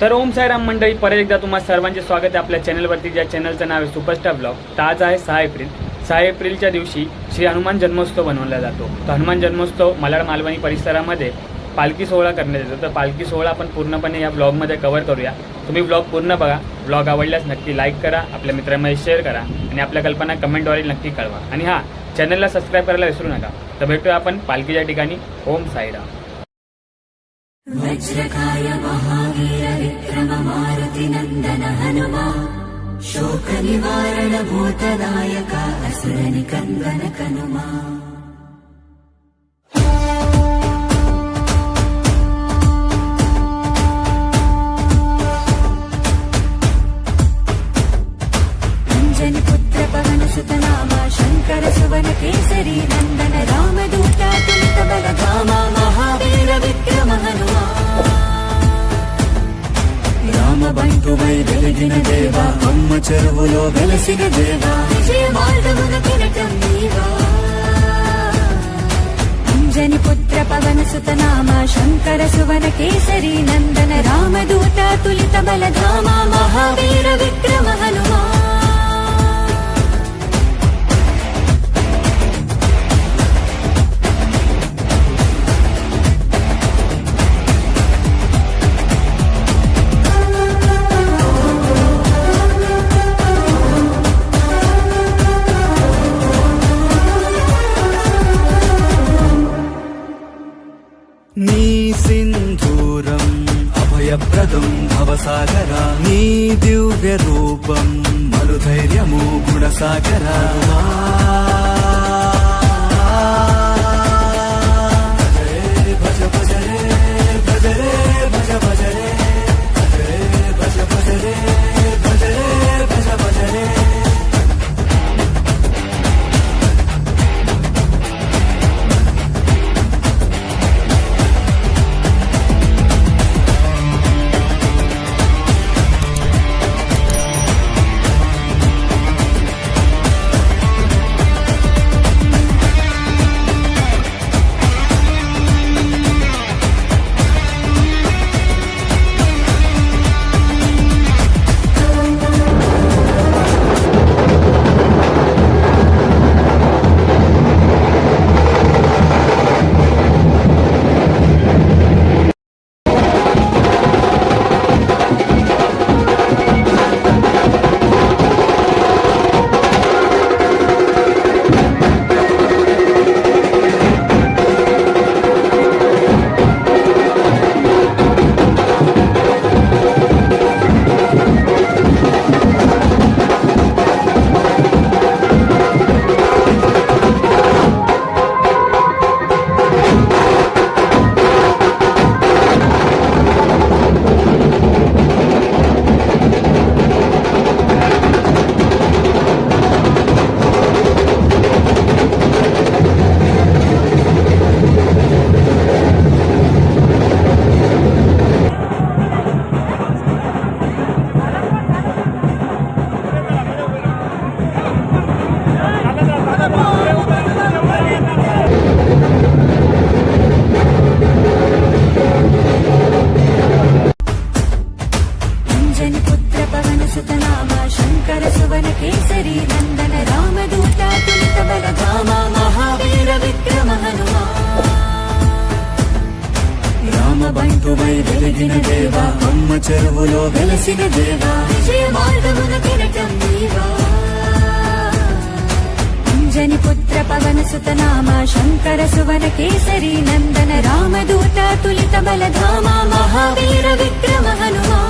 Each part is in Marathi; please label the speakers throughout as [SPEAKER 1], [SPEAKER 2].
[SPEAKER 1] तर ओम साईराम मंडळी परत एकदा तुम्हाला सर्वांचे स्वागत आहे आपल्या चॅनलवरती ज्या चॅनलचं नाव आहे सुपरस्टार ब्लॉग. तर आज आहे सहा एप्रिल. सहा एप्रिलच्या दिवशी श्री हनुमान जन्मोत्सव बनवला जातो. तर हनुमान जन्मोत्सव मलाड मालवणी परिसरामध्ये पालखी सोहळा करण्यात येतो. तर पालखी सोहळा आपण पूर्णपणे या ब्लॉगमध्ये कव्हर करूया. तुम्ही ब्लॉग पूर्ण बघा. ब्लॉग आवडल्यास नक्की लाईक करा. आपल्या मित्रांमध्ये शेअर करा. आणि आपल्या कल्पना कमेंटद्वारे नक्की कळवा. आणि हां चॅनलला सबस्क्राईब करायला विसरू नका. तर भेटूया आपण पालखीच्या ठिकाणी. ओम साईराम.
[SPEAKER 2] वज्रकाय महावीर विक्रम मारुति नन्दन हनुमा शोकनिवारण भूतदायक असुर निकन्दन कनुमा
[SPEAKER 3] వెలిగిన దేవా అమ్మ చెరువులో వెలసిన దేవా.
[SPEAKER 2] విజయ మార్గమున కిరటం నీవా. అంజని పుత్ర పవన సుత నామ శంకర సువన కేసరి నందన రామదూత తులిత బలధామ మహావీర విక్రమ హనుమా.
[SPEAKER 3] అభయప్రదం భవసాగర నీ దివ్య రూపం మరుధైర్యము గుణసాగరా. వెలిగిన దేవా అమ్మ చెరువులో వెలసిన దేవా.
[SPEAKER 2] విజయ మార్గమున కిరటం నీవా. అంజని పుత్ర పవన సుతనామ శంకర సువన కేసరి నందన రామదూత తులిత బలధామ మహావీర విక్రమ హనుమా.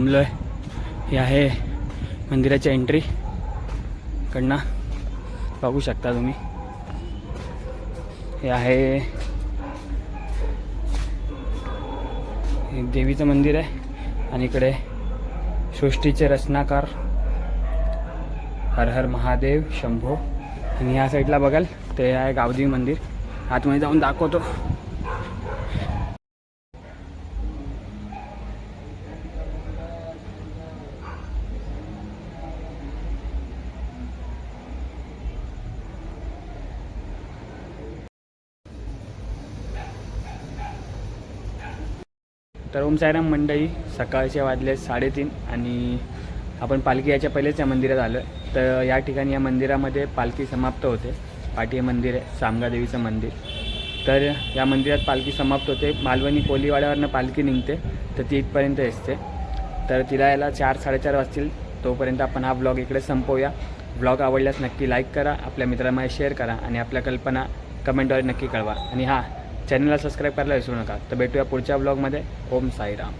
[SPEAKER 1] जमलो आहे हे आहे मंदिराची एंट्री कडनं बघू शकता तुम्ही. हे आहे हे देवीचं मंदिर आहे आणि इकडे सृष्टीचे रचनाकार हर हर महादेव शंभो. आणि ह्या साईडला बघाल ते आहे गावदेवी मंदिर. आतमध्ये जाऊन दाखवतो. तर ओंसाईराम मंडळी सकाळचे वाजले साडेतीन आणि आपण पालखी याच्या पहिलेच या मंदिरात आलो तर या ठिकाणी या मंदिरामध्ये पालखी समाप्त होते. पाठी मंदिर आहे सामगादेवीचं मंदिर. तर या मंदिरात पालखी समाप्त होते. मालवणी कोलीवाड्यावरनं पालखी निघते तर ती इथपर्यंत असते तर तिला यायला चार साडेचार वाजतील तोपर्यंत आपण हा ब्लॉग इकडे संपवूया. ब्लॉग आवडल्यास नक्की लाईक करा आपल्या मित्रांमध्ये शेअर करा आणि आपल्या कल्पना कमेंटद्वारे नक्की कळवा. आणि हां चॅनलला सबस्क्राईब करायला विसरू नका. तर भेटूया पुढच्या ब्लॉगमध्ये. ओम साईराम.